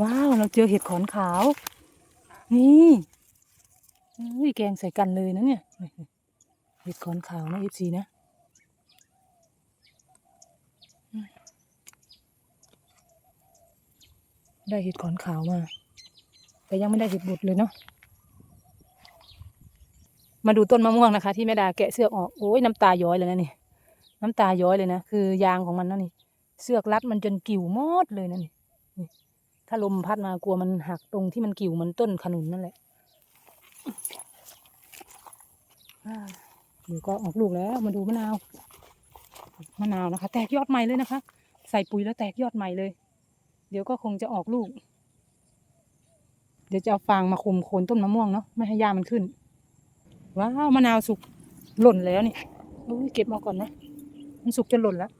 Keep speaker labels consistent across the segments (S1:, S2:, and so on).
S1: ว้าวเราเจอเห็ดขอนขาว นี่อุ้ยแกงใส่กันเลยนะเนี่ยเห็ดขอนขาวนะเอฟซีนะได้เห็ดขอนขาวมา แต่ยังไม่ได้เห็ดบุดเลยเนาะมาดูต้นมะม่วงนะคะ ที่แม่ดาแกะเสือกออกโอ้ยน้ำตาย้อยเลยนะนี่น้ำตาย้อยเลยนะคือยางของมันนะนี่เสือกรัดมันจนกิ่วหมดเลยนะนี่ ถ้าลมพัดมากลัวมันหักตรงที่มันกิ่วมันต้นขนุนนั่นแหละเดี๋ยวก็ออกลูกแล้วมาดูมะนาว มะนาวนะคะ แตกยอดใหม่เลยนะคะ ใส่ปุ๋ยแล้วแตกยอดใหม่เลย เดี๋ยวก็คงจะออกลูก เดี๋ยวจะเอาฟางมาคุมโคนต้นมะม่วงเนาะไม่ให้หญ้ามันขึ้น ว้าวมะนาวสุกหล่นแล้วนี่เก็บมาก่อนนะ มันสุกจนหล่นแล้ว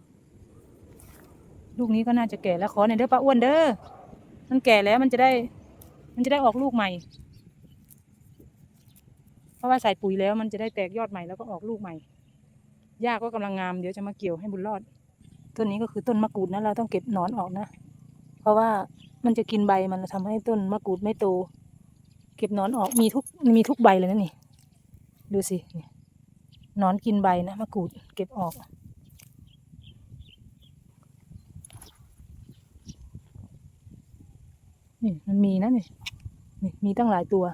S1: ลูกนี้ก็น่าจะแก่แล้วขอหน่อยเด้อป้าอ้วนเด้อ มันแก่แล้วมันจะได้ มันจะได้ออกลูกใหม่ เพราะว่าใส่ปุ๋ยแล้วมันจะได้แตกยอดใหม่แล้วก็ออกลูกใหม่หญ้าก็กำลังงามเดี๋ยวจะมาเกี่ยวให้บุญรอด ต้นนี้ก็คือต้นมะกรูดนะเราต้องเก็บหนอนออกนะ เพราะว่ามันจะกินใบมันแล้วทำให้ต้นมะกรูดไม่โต เก็บหนอนออกมีทุกมีทุกใบเลยนะนี่ ดูสินี่นอนกินใบนะมะกรูดเก็บออก นี่มันมีนะนี่นี่มีตั้งหลายตัว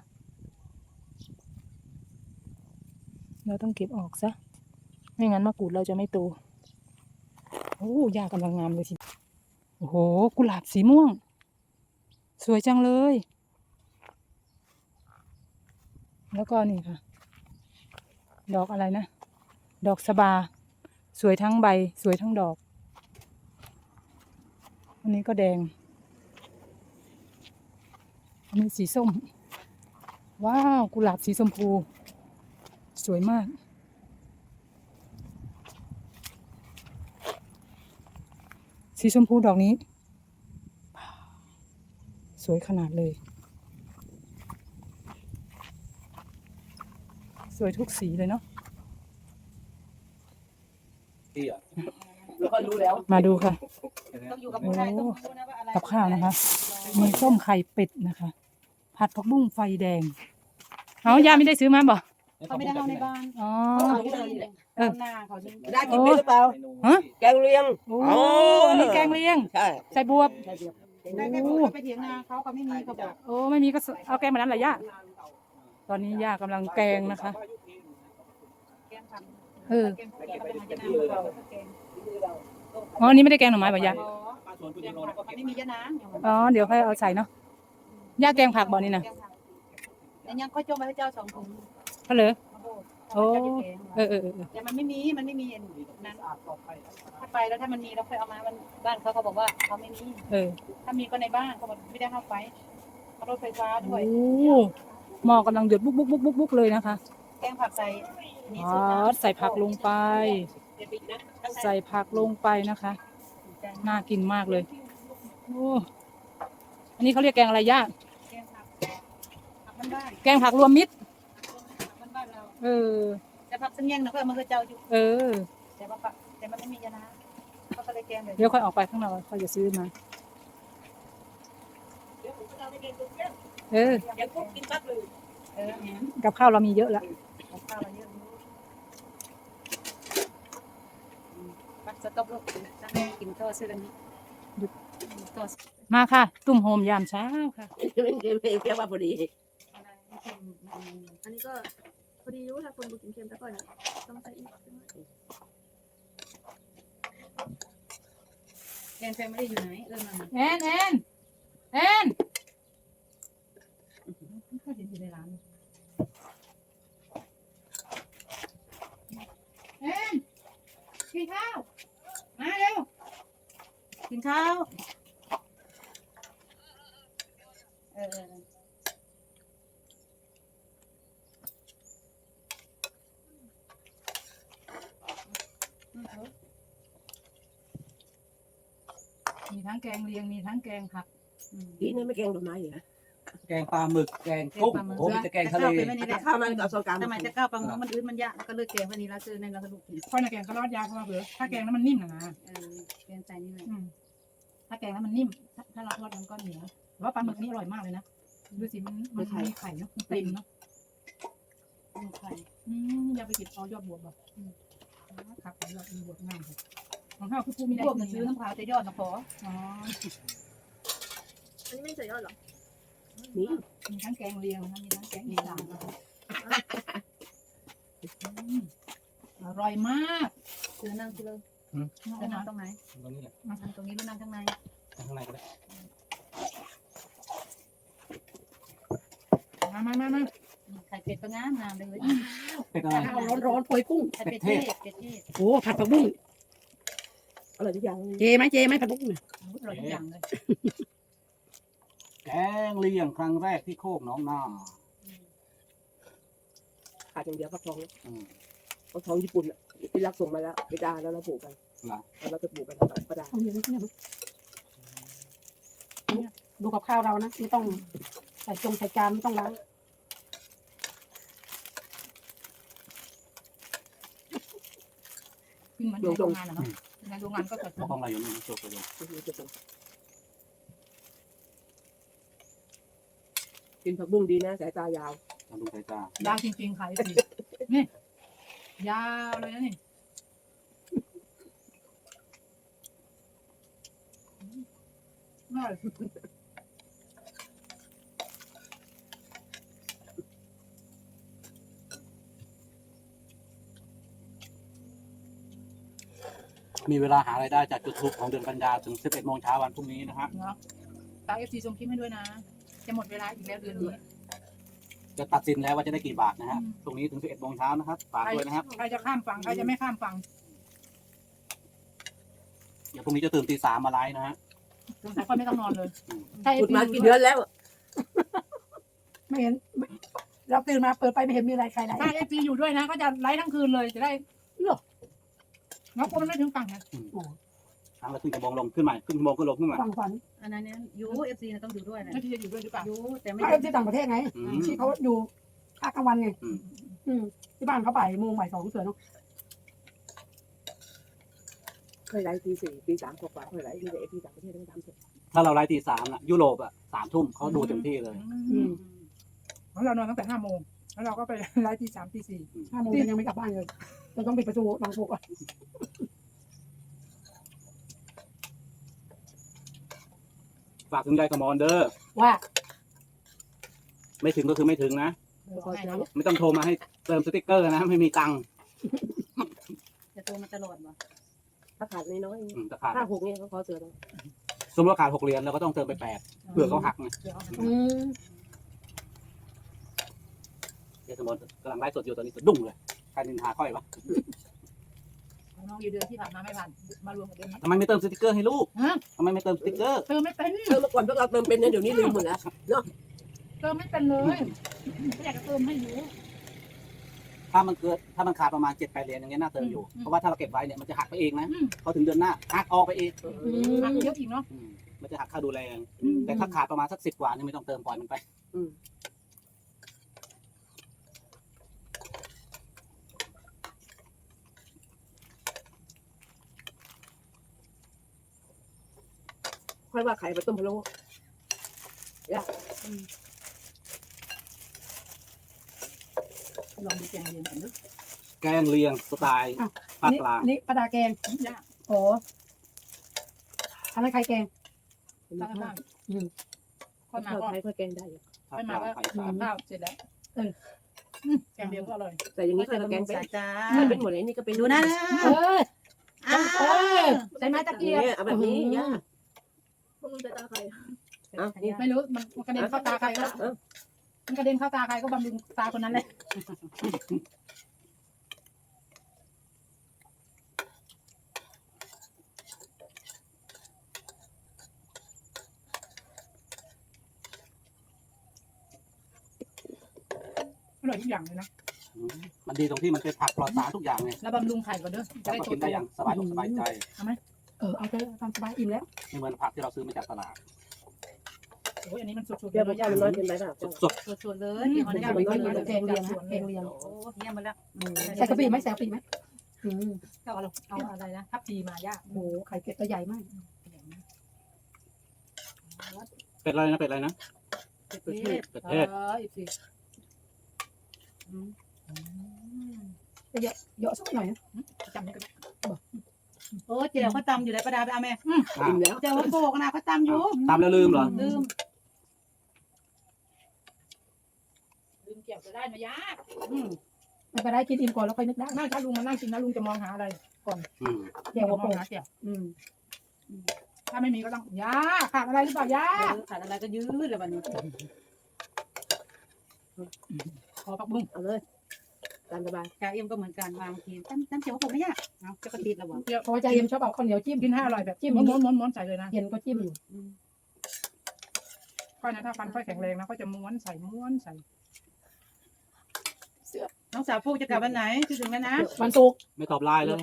S1: เราต้องเก็บออกซะ ไม่งั้นมะกรูดเราจะไม่โต โอ้ยากำลังงามเลยทีโอ้โห กุหลาบสีม่วง สวยจังเลย แล้วก็นี่ค่ะ ดอกอะไรนะ ดอกสบา สวยทั้งใบ สวยทั้งดอก อันนี้ก็แดง อันนี้สีส้ม ว้าว กุหลาบสีชมพู สวยมาก สีชมพูดอกนี้ สวยขนาดเลย สวยทุกสีเลยเนาะ
S2: ที่อะแล้วก็รู้แล้ว
S1: มาดูค่ะ
S3: ต้องอยู่กับผู้ชายต้องรู้นะว่าอะไร
S1: กับข้าวนะคะมีส้มไข่เป็ดนะคะ ผัดผักบุ้งไฟแดงเอายาไม่ได้ซื้อมาบ่
S3: เขาไม่ได้เข้าในบ้าน
S1: อ๋อเอ
S3: เอ
S1: อ
S3: อ หน้าเขาจะ
S4: ได้กินเป็นหรือเปล่า
S1: ฮะ
S4: แกงเลียง
S1: โอ้อันนี้แกงเลียง
S4: ใช่
S1: ใส่บวบ
S3: ได้แค่พูดเขาไปเถียงนาเขาเขาไม่มีเขาบอก
S1: โอ้ไม่มีก็เอาแกงมานั้นแหละย่าตอนนี้ย่ากำลังแกงนะคะ
S3: แกงทำ
S1: เออ
S3: แกงไปหาจะนาเราแกง
S1: อ๋ออันนี้ไม่ได้แกงหน่อไม้ป่ะย่า
S3: อ๋อแกงผักมันไม่มียะนาง
S1: อ๋อเดี๋ยวค่อยเอาใส่เนาะ ย่าแกงผักบ่อนี่นะ
S3: แกงผักแต่ยังก็จงไปให้เจ้าสองถุง
S1: ก็เลย
S3: โอ้โห
S1: เออเออเออเออ
S3: แต่มันไม่มีมันไม่มีนั้นถ้าไปแล้วถ้ามันมีเราค่อยเอามามันบ้านเขาเขาบอกว่าเขาไม่มี
S1: เออ
S3: ถ้ามีก็ในบ้านเขาบอกไม่ได้เข้าไปเขารถไฟฟ้าด้วย
S1: โอ้หม้อกำลังเดือดบุ๊กบุ๊กบุ๊กบุ๊กบุ๊กเลยนะคะ
S3: แกงผักใส่นี่
S1: อ๋อ
S3: สูตรน้ำ
S1: ใส่ผักลงไป
S3: เดี๋ยวปิดนะ
S1: ใส่ผักลงไปนะคะ น่ากินมากเลยโอ้อันนี้เขาเรียกแกงอะไรย่า
S3: แกงผักผัก บ้าน
S1: แกงผักรวมมิตร
S3: ๆผักบ้านๆเรา
S1: เออ
S3: แต่ผักสังเงงนะเพื่อนมันก็เจ้าอยู่
S1: เออ
S3: แต่ว่าผักแต่มันไม่มียานะเขาก็เลยแกงแบบ
S1: เดี๋ยวค่อยออกไปข้างนอกค่อยจะซื้อมาเออ
S3: เดี๋ยวพวกกินปั๊บเลยเออเนี่ย
S1: กับข้าวเรามีเยอะแล้ว
S3: ของข้าวเราเยอะอยู่ปักสต๊อกลูกตั้งให้กินข้าวเสื้อกันนี้ตัว
S1: มาค่ะ ตุ่มโฮมยามเช้าค่ะ
S4: เป็นเกมเพลงแค่ว่าพอดี
S3: อั
S5: นนี้ก็พอดีรู้ถ้าคนบุกินเค็มแต่ก่อนต้องใส่อีก
S3: แกงแฟมิลี่อยู่ไหนเออมา
S1: แอนแอนแอนก็เห็นอยู่ในร้านแอนกินข้าว มาเร็ว
S3: กินข้าวเออ
S1: มีทั้งแกงเลียงมีทั้งแกงผัก
S4: ทีนี้ไม่แกงดอกไม้เหรอ
S2: แกงปลาหมึก แกงกุ้งโอ้มีแต่แกงทะเล
S3: ไม่นี่แห
S4: แต่
S3: ละ
S4: ข้าวมันกับโซกาม
S3: ทำไมจะก้าวปังน้องมันอื้นมันยากก็เลือกแกงวันนี้ละซื้อในเราสรุปกิน
S1: ค่อยนะแกงก็รอดยากเพราะว่าเผื่อถ้าแกงแล้วมันนิ่มนะนะ
S3: เออแกงใจนี่แหละ
S1: อืมถ้าแกงแล้วมันนิ่ม ถ้าถ้าเราทอดมันก็เหนียวแต่ว่าปลาหมึกนี่อร่อยมากเลยนะดูสิมันมันมีไข่เนาะมันเต็มเนาะ
S3: มีไข่
S1: อืมอย่าไปกินเอายอดบวบบ่อืมครับยอดบวบงามเลย ของข้าวคือผู้มีได้
S3: พวกมันซื้อน้ำพร้าวจะยอดนะพอ
S1: อ๋อ
S5: อันนี้ไม่ใส่ยอดหรอ
S4: นี่
S1: มีทั้งแกงเลียงนะมีทั้งแกงอีสานนะคะอืมอร่อยมาก
S3: ซื้อนั่งซื้อเลย
S2: อืม
S3: จะนั่งตรงไหน
S2: ตรงนี้แหละ
S3: นั่งตรงนี้หรือนั่งข้างใน
S2: ข้างในก็ได้
S1: มามามามา
S3: ไข่เป็ดก็งามงามเลย
S2: เป็นอะไร
S4: ข้าวร้อนร้อนๆโปรยกุ้ง
S3: ไข่เป็ดเทศเป็ดเทศ
S4: โอ้ผัดผักบุ้ง อร่อยทุกอย่างเจไหมเจไหมผัดผักบุ้งเนี่ย
S3: อร่อยทุกอย่างเลย
S2: แกงเลียงครั้งแรกที่โคกหน้องนา
S4: ขาดอย่างเดียวฟักทอง
S2: อืม
S4: ฟักทองญี่ปุ่นอะที่รักส่งมาแล้วไปดาแล้วเราปลูกกัน
S2: เหรอ
S4: แล้วเราจะปลูกกันกระดาษ
S1: เอาเยอะนิดนึงดูกับข้าวเรานะไม่ต้องใส่จงใส่จานไม่ต้องล้างขึ้นเหมือนในโรงงานอะเนาะ ในโรงงานก็จะ
S2: เพราะของเราอยู่นี่จบไปเลย
S4: กินผักบุ้งดีนะ สายตายาว
S2: ทำดูสายตายา
S1: วจริงๆค่ะสินี่ยาวเลยนะนี่อร่อย
S2: มีเวลาหารายได้จากจุดทุกของเดือนกันยาถึง 11โมงเช้าวันพรุ่งนี้นะฮะ
S1: เนาะตาเอฟซีส่งคลิปให้ด้วยนะ จะหมดเวลาอีกแล้วเดือนนี้
S2: จะตัดสินแล้วว่าจะได้กี่บาทนะฮะ
S1: อืม
S2: ตรงนี้ถึง 11โมงเช้านะครับฝากด้วยนะครับ
S1: ใครจะข้ามฝั่งใครจะไม่ข้ามฝั่ง
S2: เดี๋ยวพรุ่งนี้จะตื่นตีสามมาไลฟ์นะฮะ
S1: สงสัยคนไม่ต้องนอนเลยถ้าเอ
S4: ขุ
S1: ฟ
S4: ด
S1: ซี
S4: มากี่เดือนแล้ว
S6: ไม่เห็นไม่เราตื่นมาเปิดไปไม่เห็นมีอะไรใครไหน
S1: ถ้าเอฟซีอยู่ด้วยนะ ก็จะไลฟ์ทั้งคืนเลยจะได้เลือ กแล้วคนมันไม่ถึงฝั่งนะ
S2: ครั้งละครึ่งชั่วโมงลงขึ้นใหม่ครึ่งชั่วโมงขึ้นลงขึ้นใหม่
S6: ฝั่งฝัน
S3: อันนั้นเนี่ยยูเอฟซีต้องอยู่ด้วยนะ
S1: เอฟซีจะอยู่ด้วยหรือเปล่า
S3: ยูแต่ไม่
S6: ก็เอฟที่ต่างประเทศไง
S2: อืม
S6: ที่เขาอยู่ภาคกลางวันไง
S2: อืม
S6: อืมที่บ้านเขาบ่ายโมงบ่ายสองเสือเนาะ
S4: เคยไลฟ์ตีสี่ตีสามกว่าๆเคยไลฟ์ที่เอฟที่ต่างประเทศต้องทำเสร็จ
S2: ถ้าเราไลฟ์ตีสามน่ะยุโรปอะสามทุ่มเขาดูเต็มที่เลย
S1: อืมของเรานอนตั้งแต่ห้าโมงแล้วเราก็ไปไลฟ์ตีสามตีสี่
S6: ห้าโมงยังไม่กลับบ้านเลย เราต้องปิดประตูบางปกอะ
S2: ฝากถึงยายกระมอนเด้อ
S6: ว่า
S2: ไม่ถึงก็คือไม่ถึงนะ
S1: บอกให้นะ
S2: ไม่ต้องโทรมาให้เติมสติ๊กเกอร์นะ ไม่มีตังค์
S3: จะโตมาตลอดวะ
S4: ถ้าขาดน้อย
S2: อืมแต่ขาด
S4: ๆห้าหกเนี่ยเขาขอเสือแล้ว
S2: สมมติว่าขาดหกเหรียญเราก็ต้องเติมไปแปดเผื่อเขาหักไง
S1: เดี๋ยวเอา
S6: อืม
S2: ยายกระมอนกำลังไลฟ์สดอยู่ตอนนี้สะดุ้งเลยใค รนินทาค่อยวะ
S1: น้องอยู่เดือนที่ผ่านมาไม่ผ่านมารวมกับเดือนนี้
S2: ทำไมไม่เติมสติ๊กเกอร์ให้ลูก
S1: ฮะ
S2: ทำไมไม่เติมสติ๊กเกอร์
S1: เติมไม่เป็น
S4: เออเมื่อก่อนพวกเราเติมเป็นเนี่ยเดี๋ยวนี้ลืมหมดแล้ว
S1: เติมไม่เป็นเลยไม่อยากจะเติมให้อยู่
S2: ถ้ามันเกิดถ้ามันขาดประมาณเจ็ดแปดเหรียญอย่างเงี้ยน่าเติมอยู่
S1: อืม
S2: เพราะว่าถ้าเราเก็บไว้เนี่ยมันจะหักไปเองนะ
S1: อืม
S2: พอถึงเดือนหน้าหักออกไปเอง
S6: อืม
S1: หักเยอะอีกเนาะ
S2: อืมมันจะหักค่าดูแล
S1: อืม
S2: แต่ถ้าขาดประมาณสักสิบกว่านี่ไม่ต้องเติมปล่อยมันไป
S4: ค่อยว่าไข่ไปต้มพะโล้
S1: ลองดูแกงเรียนกันดู
S2: แกงเลียงสไตล์ภาค
S6: นี่
S2: กลาง
S6: นี่ปลาดาแกง
S1: ยาก
S6: โอ้อันนั้นใครแกง
S1: ตั้งบ้าน
S6: อืม
S1: ค่อยมา
S4: ข้าว
S1: ก็
S4: ไทยค่อยแกงได้อยู่
S2: ภาคกลางภาคอีสาน
S1: ข้าวเสร็จแล้ว
S6: เออ
S1: อืมแกงเรียนก็อร่อย
S4: แต่อย่างนี้ค่อยก็แกงเป็น
S3: สายจ้า
S4: ถ้าเป็นหมดเลยนี่ก็เป็น
S3: ดูนะ
S6: เออ
S3: อ้า
S6: เออ
S3: ว
S6: ใช้ไม้ตะเกียบ
S4: เนี่ยเอาแบบนี้ย่า
S5: พ วกมึงใส่ตาใคร
S4: อะนี่
S1: ไม่รู้มันมันกระเด็นเข้าตาใครก็
S4: เออ
S1: มันกระเด็นเข้าตาใครก็บำรุงตาคนนั้นแหละอร่อยทุกอย่างเลยนะ
S2: อืมมันดีตรงที่มันเป็นผักปลอดสารทุกอย่างไง
S1: แล้วบำรุงไข่ก่อนเด้อจะ
S2: แล้ว
S1: ได้
S2: ก็
S1: โต
S2: กิน
S1: โต
S2: ได้อย่างสบายอกสบายใจ
S6: เอ อเอาไปตามสบายอิ่มแล้ว
S2: ไม่เหมือนผักที่เราซื้อมาจากตลาด
S1: โอ้ยอันนี้มันสุดๆ
S4: เดี๋ยว
S1: เล
S4: มัน
S1: ย
S4: จะมันน้อยเกินไปเปล่า
S2: สด
S3: สดๆเลย
S1: อืม
S3: ที่เขา
S1: มัน
S3: ได้
S1: ยาก
S3: ไป
S1: ไป
S3: กิน
S1: เล
S3: เลยย
S6: แกงเลียงนะแกงเลียง
S3: โอ้เยี่ยมมาแล้ว
S6: ใส่กะปิไหมใส่กะปิไหมอืม
S1: เอาอะไรเอาอะไรนะทับพีมายาก
S6: โอ้โหไข่เป็ดตัวใหญ่มาก
S2: เป็ดอะไรนะเป็ดอะไรนะ
S3: เป็ดเทศ
S2: เป็ดเทศ
S1: เอออีกที
S6: เยอะเยอะสักหน่อยนะ
S1: จำไม่ก็ได้
S3: โอ้เจียวเขาตำอยู่ไหนประดาไปเอาแม่
S2: อะ
S4: อิ่มแล้ว
S3: เจียวเขาโกกนะเขาตำอยู่
S2: ตามแล้วลืมเหรอ
S3: ลืม
S1: ลืมเกี่ยวจะได้นะยาก
S3: อืม
S6: ไม่ไปได้กินอิ่มก่อนแล้วค่อยนึกได้
S1: นั่งถ้าลุงมานั่งกินนะลุงจะมองหาอะไร
S2: อืม
S6: เดี๋ยว
S1: ม
S6: ก็
S1: อง
S6: โปะ
S1: หาเกี่ยว
S6: อืม
S1: ถ้าไม่มีก็ต้องยาขาดอะไรหรือเปล่ายา
S3: เออขาดอะไรก็ยืดเลยวันนี้
S1: ขอปักบุ้ง
S4: เอาเลย ตามสบาย
S3: จ่าเอ็มก็เหมือนกันบางทีตำตำเจียวเขาโกไม่ยากเอาจะกระติดแล้ววะ
S1: เกี่ยว
S6: เพราะว่าใจเย็นชอบเอาข้าวเหนียวจิ้ม
S1: กินให้อร่อยแบบจิ้มม้วนม้วนม้วนใส่เลยนะ
S6: เย็นก็จิ้มอยู่
S3: อืม
S1: ค่อยนะถ้าฟันค่อยแข็งแรงนะก็จะม้วนใส่ม้วนใส่
S3: น้องสาวพูกจะกลับวันไหนคิดถึงแล้วนะ
S6: วันศุกร์
S2: ไม่ตอบไลน์เลย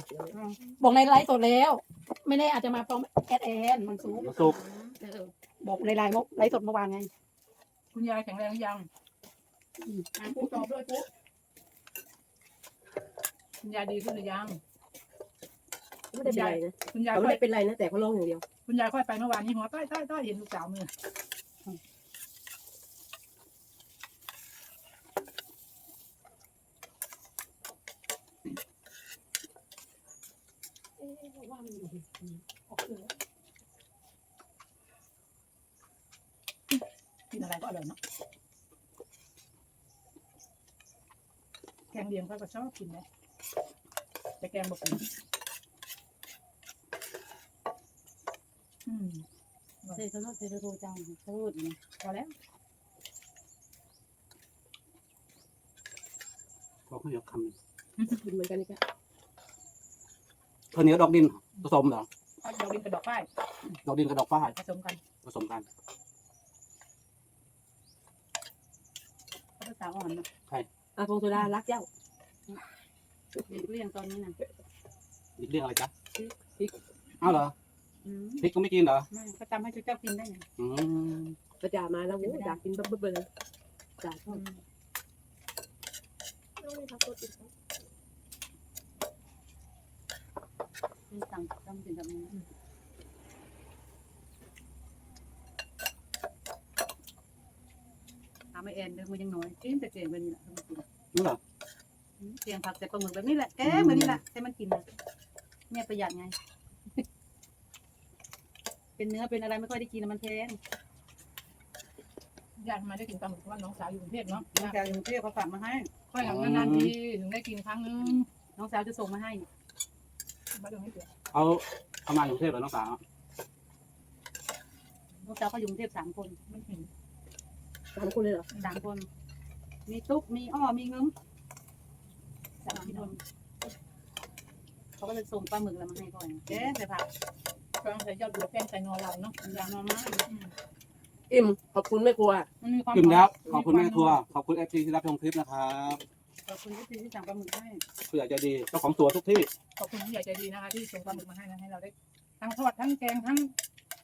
S6: บอกในไลฟ์สดแล้ว ไม่แน่อาจจะมาพร้อมแอดแอนวันศุกร์
S2: วันศุกร์
S6: เออบอกในไลน์ไลฟ์สดเมื่อวานไง
S1: คุณยายแข็งแรงหรือยังอะปุ๊ตอบด้วยปุ๊ คุณยายดีขึ้นหรือยัง
S4: ไม่ได้เป็นไรนะ
S1: คุณยาย
S4: เขา
S1: ค่
S4: ไม่
S1: อย
S4: ได้เป็นไรนะแต่เขาร้องอย่างเดียว
S1: คุณยายค่อยไปเมื่อวานนี้หัวใต้ใต้ใต้เห็นลูกสาวมือกินอะไรก็อร่อยเนาะแกงเลียงเขาก็ชอบกินนะ แต่แกงบอกกินอืม
S3: เซโทโรเซโทโรจังโทษนี่
S1: พอแล้ว
S2: บอกไม่ยกคำหนึ่ง
S4: กินเหมือนกันนี่ค่ะ
S2: ข้าวเหนียวดอกดินผสมเหรอ
S1: เอาดอกดินกับดอกฝ้าย
S2: ดอกดินกับดอกฝ้าย
S1: ผสมกัน
S2: ผสมกัน
S3: ภาษาอ่อนนะ
S4: อาโปงโซดารักเจ้า
S3: เด็กเรียนตอนนี้นะ
S2: อีกเรื่องอะไรจ๊ะ
S4: พริก
S2: อ้าวเหรอ
S3: อืม
S2: พริกก็ไม่กินเหรอ
S3: ไม่เขาตำให้เจ้ากินได้ไง
S2: อืม
S4: ประจามาแล้วโอ้ยอยากกินเบิ่มๆเลยจ่าชอบ
S5: ต้องมีพักตัวติดครับ
S3: มีสั่งตำถึงแบบนี้ถามไอแอนเดินมายังน้อยกินแต่เก่งแบบนี้แหละทำไมกิน
S2: นี่เหรอ
S3: เสียงผักแต่ปลาหมึกแบบนี้แหละแกงแบบนี้แหละแต่มันกินนะเนี่ยประหยัดไง เป็นเนื้อเป็นอะไรไม่ค่อยได้กินนะมันแพง
S1: ญาติมาได้กินปลาหมึกเพราะว่าน้องสาวอยู่กรุงเทพเนาะ
S3: น้องสาวอยู่กรุงเทพเขาฝากมาให้
S1: ค่อยหลังนานๆทีถึงได้กินครั้งนึง
S3: น้องสาวจะส่งมาให้
S1: มาตรงนี้เดี๋ยว
S2: เอาเอามาอยู่กรุงเทพเหรอน้องสาว
S3: น้องสาวเขาอยู่กรุงเทพสามคน
S1: ไม่กิน
S4: สามคนเลยเหรอ
S3: สามคน มีตุ๊กมีอ้อมีเงิม สามคนเขาก็เลยส่งปลาหมึกอะไรมาให้ก่อนแกงใส่ผัก
S1: กำลังใส่ยอดบัวแป้งใส่นอเราเนาะ
S3: อย่างนอนมา
S4: อิ่มขอบคุณแม่ครัว
S1: มันมีความ
S2: อิ่มแล้ว ขอบคุณแม่ทัวร์ขอบคุณเอฟซีที่รับชมคลิปนะครับ
S3: ขอบคุณที่ที่สั่งปลาหมึกให้
S2: ผู้ใหญ่ใจดีเจ้าของสวนทุกที่
S1: ขอบคุณผู้ใหญ่ใจดีนะคะ ที่ส่งปลาหมึกมาให้นะให้เราได้ทั้งทอดทั้งแกงทั้ง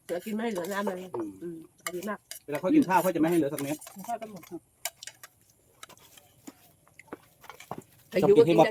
S4: เหลือกินไม่ให้เหลือน้ำเลย
S2: อืม
S4: อืมดีมาก
S2: เวลาเขากินข้าวเขาจะไม่ให้เหลือสักเม็ด
S1: ทอดปลาหมึก
S4: 可以上直吗